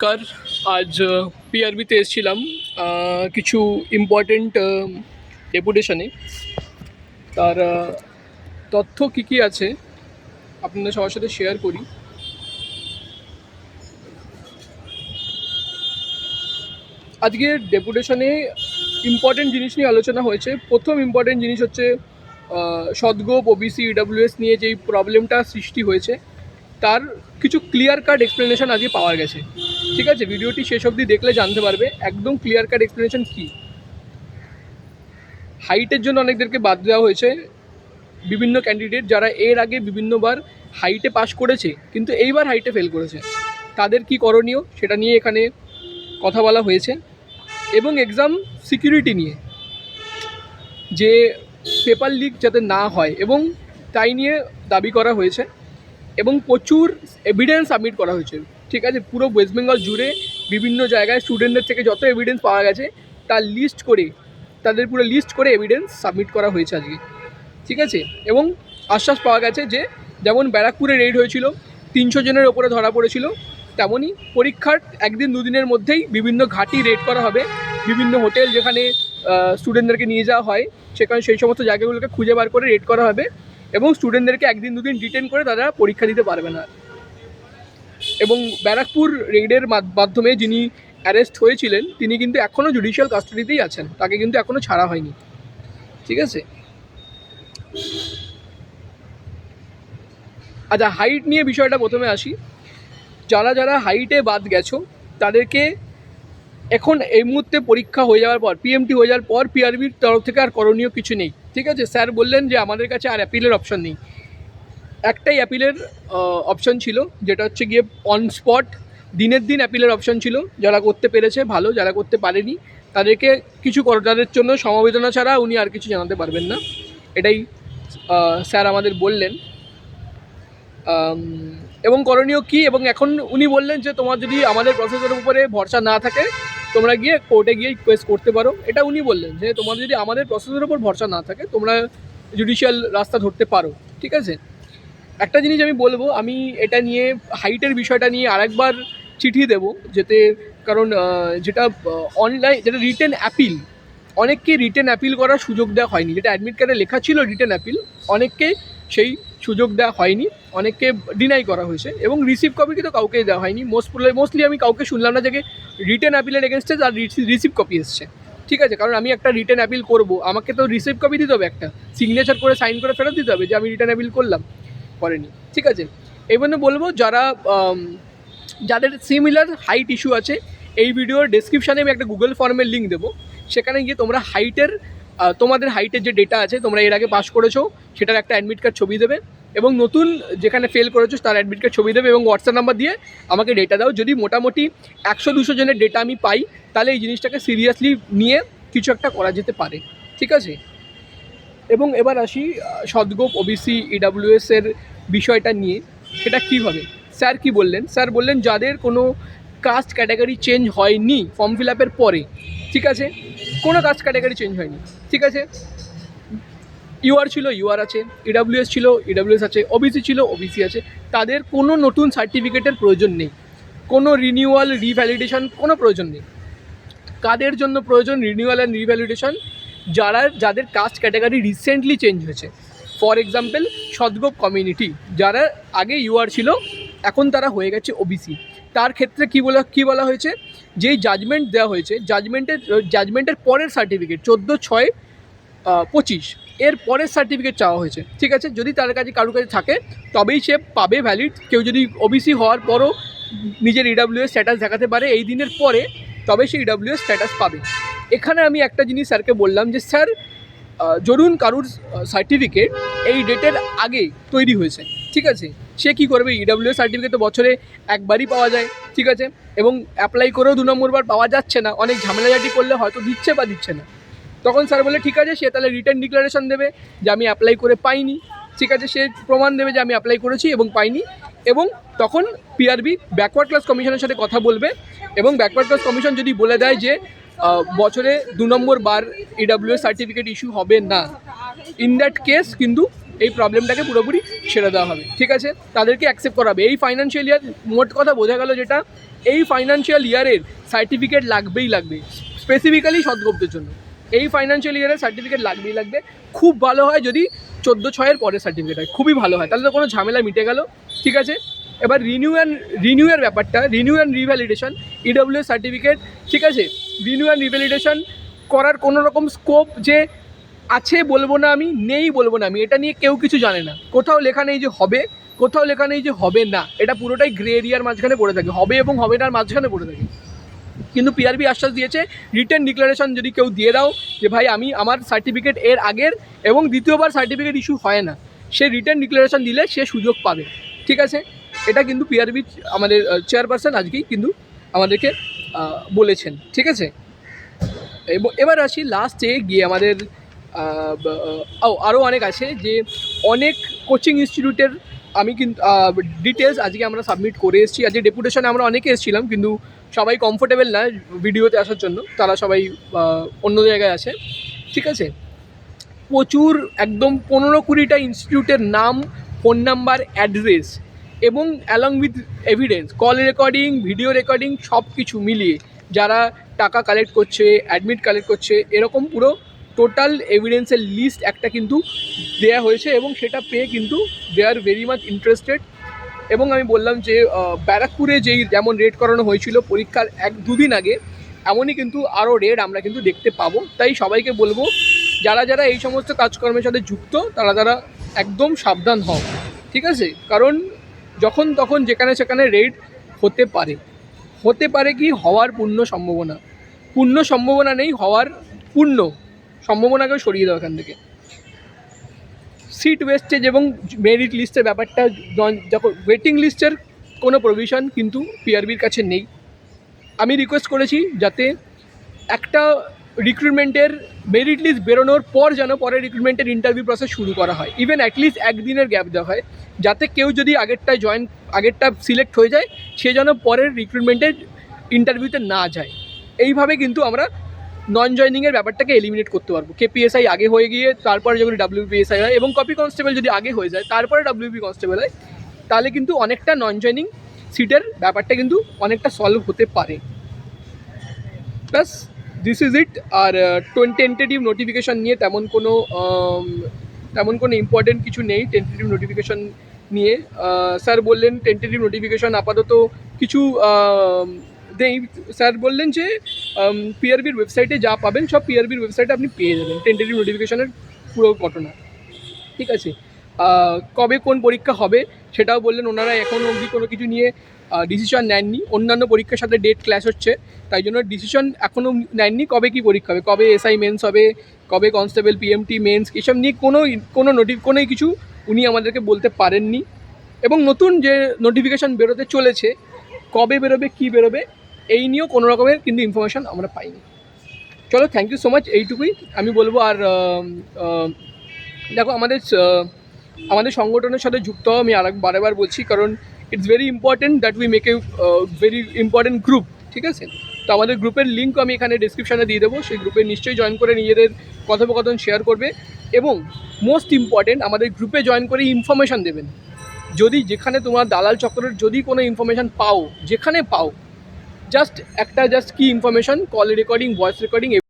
নমস্কার আজ পিআরবিতে এসেছিলাম কিছু ইম্পর্টেন্ট ডেপুটেশনে তার তথ্য কী কী আছে আপনাদের সবার সাথে শেয়ার করি আজকে ডেপুটেশনে ইম্পর্টেন্ট জিনিস নিয়ে আলোচনা হয়েছে প্রথম ইম্পর্টেন্ট জিনিস হচ্ছে সদগোপ ওবিসি ইডাব্লিউএস নিয়ে যেই প্রবলেমটা সৃষ্টি হয়েছে তার কিছু ক্লিয়ার কাট এক্সপ্লেনেশন আজকে পাওয়া গেছে ঠিক আছে, ভিডিওটি শেষ অবধি দেখলে জানতে পারবে একদম ক্লিয়ার কাট এক্সপ্লেনেশন কী। হাইটের জন্য অনেকদেরকে বাদ দেওয়া হয়েছে। বিভিন্ন ক্যান্ডিডেট যারা এর আগে বিভিন্নবার হাইটে পাশ করেছে, কিন্তু এইবার হাইটে ফেল করেছে। তাদের কি করণীয় সেটা নিয়ে এখানে কথা বলা হয়েছে। এবং এক্সাম সিকিউরিটি নিয়ে যে পেপার লিক যাতে না হয়, এবং তাই নিয়ে দাবি করা হয়েছে। এবং প্রচুর এভিডেন্স সাবমিট করা হয়েছে। ঠিক আছে? পুরো ওয়েস্ট বেঙ্গল জুড়ে বিভিন্ন জায়গায় স্টুডেন্টদের থেকে যত এভিডেন্স পাওয়া গেছে, তার লিস্ট করে, তাদের পুরো লিস্ট করে এভিডেন্স সাবমিট করা হয়েছে আজকে। ঠিক আছে? এবং আশ্বাস পাওয়া গেছে যে, যেমন ব্যারাকপুরে রেড হয়েছিল, তিনশো জনের ওপরে ধরা পড়েছিল, তেমনই পরীক্ষার একদিন দুদিনের মধ্যেই বিভিন্ন ঘাঁটি রেড করা হবে। বিভিন্ন হোটেল যেখানে স্টুডেন্টদেরকে নিয়ে যাওয়া হয়, সেখানে সেই সমস্ত জায়গাগুলোকে খুঁজে বার করে রেড করা হবে। এবং স্টুডেন্টদেরকে একদিন দুদিন ডিটেন করে তারা পরীক্ষা দিতে পারবে না। এবং ব্যারাকপুর রেডের মাধ- মাধ্যমে যিনি অ্যারেস্ট হয়েছিলেন, তিনি কিন্তু এখনও জুডিশিয়াল কাস্টাডিতেই আছেন। তাকে কিন্তু এখনও ছাড়া হয়নি। ঠিক আছে? আচ্ছা হাইট নিয়ে বিষয়টা প্রথমে আসি। যারা যারা হাইটে বাদ গেছো, তাদেরকে এখন এই মুহূর্তে পরীক্ষা হয়ে যাওয়ার পর পিএমটি হয়ে যাওয়ার পর পিআরবির তরফ থেকে আর করণীয় কিছু নেই। ঠিক আছে? স্যার বললেন যে আমাদের কাছে আর অ্যাপিলের অপশন নেই। একটাই অ্যাপিলের অপশন ছিল, যেটা হচ্ছে গিয়ে অন স্পট দিনের দিন অ্যাপিলের অপশন ছিল। যারা করতে পেরেছে, ভালো, যারা করতে পারেনি, তাদেরকে কিছু কর তাদের জন্য সমবেদনা ছাড়া উনি আর কিছু জানাতে পারবেন না। এটাই স্যার আমাদের বললেন। এবং করণীয় কী? এবং এখন উনি বললেন যে, তোমার যদি আমাদের প্রসেসের উপরে ভরসা না থাকে, তোমরা গিয়ে কোর্টে গিয়ে রিকোয়েস্ট করতে পারো। এটা উনি বললেন যে, তোমার যদি আমাদের প্রসেসের উপর ভরসা না থাকে, তোমরা জুডিশিয়াল রাস্তা ধরতে পারো। ঠিক আছে? একটা জিনিস আমি বলব, আমি এটা নিয়ে হাইটের বিষয়টা নিয়ে আরেকবার চিঠি দেব, যেতে কারণ যেটা অনলাইন যেটা রিটেন অ্যাপিল অনেককে রিটেন অ্যাপিল করার সুযোগ দেওয়া হয়নি। যেটা অ্যাডমিট কার্ডে লেখা ছিল রিটেন অ্যাপিল অনেককে সেই সুযোগ দেওয়া হয়নি, অনেককে ডিনাই করা হয়েছে এবং রিসিভ কপি কিন্তু কাউকেই দেওয়া হয়নি। মোস্ট মোস্টলি আমি কাউকে শুনলাম না যে রিটেন অ্যাপিলের এগেনস্টে তার রিসিভ কপি এসছে। ঠিক আছে? কারণ আমি একটা রিটেন অ্যাপিল করব, আমাকে তো রিসিভ কপি দিতে হবে একটা। সিগনেচার করে সাইন করে ফেরত দিতে হবে যে আমি রিটার্ন অ্যাপিল করলাম। করেনি। ঠিক আছে? এই জন্য বলব যারা যাদের সিমিলার হাইট ইস্যু আছে, এই ভিডিওর ডেসক্রিপশানে আমি একটা গুগল ফর্মের লিঙ্ক দেবো। সেখানে গিয়ে তোমরা হাইটের তোমাদের হাইটের যে ডেটা আছে, তোমরা এর আগে পাস করেছ, সেটার একটা অ্যাডমিট কার্ড ছবি দেবে এবং নতুন যেখানে ফেল করেছ, তার অ্যাডমিট কার্ড ছবি দেবে এবং হোয়াটসঅ্যাপ নাম্বার দিয়ে আমাকে ডেটা দাও। যদি মোটামুটি একশো দুশো জনের ডেটা আমি পাই, তাহলে এই জিনিসটাকে সিরিয়াসলি নিয়ে কিছু একটা করা যেতে পারে। ঠিক আছে? এবং এবার আসি সদগোপ ওবিসি ইডাব্লিউএস এর বিষয়টা নিয়ে। সেটা কী হবে স্যার কি বললেন? স্যার বললেন যাদের কোনো কাস্ট ক্যাটাগরি চেঞ্জ হয়নি ফর্ম ফিল আপের পরে, ঠিক আছে? কোনো কাস্ট ক্যাটাগরি চেঞ্জ হয়নি, ঠিক আছে? ইউআর ছিল ইউআর আছে ইডাব্লিউএস ছিল ইডাব্লিউএস আছে ওবিসি ছিল ওবিসি আছে। তাদের কোনো নতুন সার্টিফিকেটের প্রয়োজন নেই। কোনো রিনিউয়াল রিভ্যালিডেশন কোনো প্রয়োজন নেই। কাদের জন্য প্রয়োজন? রিনিউয়াল অ্যান্ড রিভ্যালিডেশন যারা যাদের কাস্ট ক্যাটাগরি রিসেন্টলি চেঞ্জ হয়েছে। ফর এক্সাম্পল সদগোপ কমিউনিটি যারা আগে ইউআর ছিল, এখন তারা হয়ে গেছে ওবিসি তার ক্ষেত্রে কী বলা কী বলা হয়েছে? যেই জাজমেন্ট দেওয়া হয়েছে জাজমেন্টের জাজমেন্টের পরের সার্টিফিকেট চোদ্দ ছয় পঁচিশ, এর পরের সার্টিফিকেট চাওয়া হয়েছে। ঠিক আছে? যদি তার কাছে, কারোর কাছে থাকে, তবেই সে পাবে ভ্যালিড কেউ যদি ওবিসি হওয়ার পরও নিজের ইডাব্লিউএস স্ট্যাটাস দেখাতে পারে, এই দিনের পরে, তবে সে ইডাব্লিউএস স্ট্যাটাস পাবে। এখানে আমি একটা জিনিস স্যারকে বললাম যে, স্যার ধরুন কারুর সার্টিফিকেট এই ডেটের আগে তৈরি হয়েছে, ঠিক আছে? সে কী করবে? ইডাব্লিউএস সার্টিফিকেট তো বছরে একবারই পাওয়া যায়, ঠিক আছে? এবং অ্যাপ্লাই করেও দু নম্বরবার পাওয়া যাচ্ছে না, অনেক ঝামেলাঝাটি করলে হয়তো দিচ্ছে বা দিচ্ছে না। তখন স্যার বলে ঠিক আছে, সে তাহলে রিটার্ন ডিক্লারেশন দেবে যে, আমি অ্যাপ্লাই করে পাইনি। ঠিক আছে, সে প্রমাণ দেবে যে, আমি অ্যাপ্লাই করেছি এবং পাইনি এবং তখন পিআরবি ব্যাকওয়ার্ড ক্লাস কমিশনের সাথে কথা বলবে এবং ব্যাকওয়ার্ড ক্লাস কমিশন যদি বলে দেয় যে বছরে দু নম্বর বার ইডাব্লিউএস সার্টিফিকেট ইস্যু হবে না। ইন দ্যাট কেস কিন্তু এই প্রবলেমটাকে পুরোপুরি ছেড়ে দেওয়া হবে। ঠিক আছে? তাদেরকে অ্যাকসেপ্ট করা হবে। এই ফাইন্যান্সিয়াল ইয়ার মোট কথা বোঝা গেল যেটা, এই ফাইন্যান্সিয়াল ইয়ারের সার্টিফিকেট লাগবেই লাগবে। স্পেসিফিক্যালি সদগোপ্তের জন্য। এই ফাইন্যান্সিয়াল ইয়ারের সার্টিফিকেট লাগবেই লাগবে। খুব ভালো হয় যদি চোদ্দ ছয়ের পরে সার্টিফিকেট হয়। খুবই ভালো হয়। তাহলে তো কোনো ঝামেলা মিটে গেল। ঠিক আছে? এবার রিনিউ অ্যান্ড রিনিউ এর ব্যাপারটা renew and revalidation EW certificate ঠিক আছে? রিনিউ অ্যান্ড রিভ্যালিডেশন করার কোনো রকম স্কোপ যে আছে বলব না আমি, নেই বলব না আমি, এটা নিয়ে কেউ কিছু জানে না। কোথাও লেখা নেই যে হবে, কোথাও লেখা নেই যে হবে না। এটা পুরোটাই গ্রে এরিয়ার মাঝখানে পড়ে থাকে, হবে এবং হবে নার মাঝখানে পড়ে থাকে। কিন্তু পিআরবি আশ্বাস দিয়েছে রিটার্ন ডিক্লারেশন যদি কেউ দিয়ে দাও যে ভাই আমি আমার সার্টিফিকেট এর আগের এবং দ্বিতীয়বার সার্টিফিকেট ইস্যু হয় না, সে রিটার্ন ডিক্লারেশন দিলে সে সুযোগ পাবে। ঠিক আছে? এটা কিন্তু পিআরবি আমাদের চেয়ারপারসন আজকেই কিন্তু আমাদেরকে বলেছেন, ঠিক আছে? এব- এবার আসি লাস্টে গিয়ে আমাদের ও আরও অনেক আছে যে অনেক কোচিং ইনস্টিটিউটের আমি কিন্তু ডিটেলস আজকে আমরা সাবমিট করে এসেছি। আজকে ডেপুটেশনে আমরা অনেকে এসেছিলাম, কিন্তু সবাই কমফোর্টেবল না ভিডিওতে আসার জন্য। তারা সবাই অন্য জায়গায় আছে, ঠিক আছে? প্রচুর, একদম পনেরো কুড়িটা ইনস্টিটিউটের নাম ফোন নাম্বার অ্যাড্রেস এবং along with evidence call recording video recording সব কিছু মিলিয়ে যারা টাকা কালেক্ট করছে অ্যাডমিট কালেক্ট করছে, এরকম পুরো টোটাল এভিডেন্সের লিস্ট একটা কিন্তু দেয়া হয়েছে এবং সেটা পেয়ে কিন্তু they are very much interested এবং আমি বললাম যে ব্যারাকপুরে যেই যেমন রেড করানো হয়েছিল পরীক্ষার এক দুদিন আগে, এমনই কিন্তু আরও রেড আমরা কিন্তু দেখতে পাবো। তাই সবাইকে বলব, যারা যারা এই সমস্ত কাজকর্মের সাথে যুক্ত, তারা তারা একদম সাবধান হও। ঠিক আছে? কারণ যখন তখন যেখানে সেখানে রেড হতে পারে। হতে পারে কি হওয়ার পূর্ণ সম্ভাবনা। পূর্ণ সম্ভাবনা নেই, হওয়ার পূর্ণ সম্ভাবনাকেও সরিয়ে দাও এখান থেকে। সিট ওয়েস্টেজ এবং মেরিট লিস্টের ব্যাপারটা যখন ওয়েটিং লিস্টের কোনো প্রভিশন কিন্তু পিআরবির কাছে নেই। আমি রিকোয়েস্ট করেছি যাতে একটা রিক্রুটমেন্টের মেরিট লিস্ট বেরোনোর পর যেন পরে রিক্রুটমেন্টের ইন্টারভিউ প্রসেস শুরু করা হয়। ইভেন অ্যাটলিস্ট একদিনের গ্যাপ দেওয়া হয়। যাতে কেউ যদি আগেরটায় জয়েন আগেরটা সিলেক্ট হয়ে যায়, সে যেন পরের রিক্রুটমেন্টের ইন্টারভিউতে না যায়। এইভাবে কিন্তু আমরা নন জয়নিংয়ের ব্যাপারটাকে এলিমিনেট করতে পারব। কেপিএসআই আগে হয়ে গিয়ে, তারপরে যখন ডাব্লিউপিএসআই হয়, এবং কপি কনস্টেবল যদি আগে হয়ে যায়, তারপরে ডাব্লিউপি কনস্টেবল হয়, তাহলে কিন্তু অনেকটা নন জয়নিং সিটের ব্যাপারটা কিন্তু অনেকটা সলভ হতে পারে। Plus this is it R tentative notification নিয়ে তেমন কোনো তেমন কোনো ইম্পর্টেন্ট কিছু নেই। টেন্টেটিভ নোটিফিকেশন নিয়ে স্যার বললেন টেন্টেটিভ নোটিফিকেশন আপাতত কিছু দেই। স্যার বললেন যে পিআরবির ওয়েবসাইটে যা পাবেন সব পিআরবির ওয়েবসাইটে আপনি পেয়ে যাবেন টেন্টেটিভ নোটিফিকেশনের পুরো ঘটনা। ঠিক আছে? কবে কোন পরীক্ষা হবে সেটাও বললেন ওনারা এখন অবধি কোনো কিছু নিয়ে ডিসিশন নেননি। অন্যান্য পরীক্ষার সাথে ডেট ক্লাস হচ্ছে, তাই জন্য ডিসিশন এখনও নেননি কবে কি পরীক্ষা হবে, কবে এসআই মেন্স হবে কবে কনস্টেবল পিএমটি মেন্স এসব নিয়ে কোনো কোনো নোটি কোনোই কিছু উনি আমাদেরকে বলতে পারেননি। এবং নতুন যে নোটিফিকেশান বেরোতে চলেছে, কবে বেরোবে, কী বেরোবে, এই নিয়েও কোনো রকমের কিন্তু ইনফরমেশান আমরা পাইনি। চলো থ্যাংক ইউ সো মাচ এইটুকুই আমি বলব। আর দেখো, আমাদের আমাদের সংগঠনের সাথে যুক্ত হওয়া আমি আর বারেবার বলছি, কারণ it's very important that we make a very important group ঠিক আছে? তো আমাদের গ্রুপের লিঙ্কও আমি এখানে ডিসক্রিপশানে দিয়ে দেবো। সেই গ্রুপে নিশ্চয়ই জয়েন করে নিজেদের কথোপকথন শেয়ার করবে এবং মোস্ট ইম্পর্টেন্ট আমাদের গ্রুপে জয়েন করে ইনফরমেশান দেবেন। যদি যেখানে তোমার দালাল চক্রের যদি কোনো ইনফরমেশান পাও, যেখানে পাও জাস্ট একটা জাস্ট কি information call recording voice recording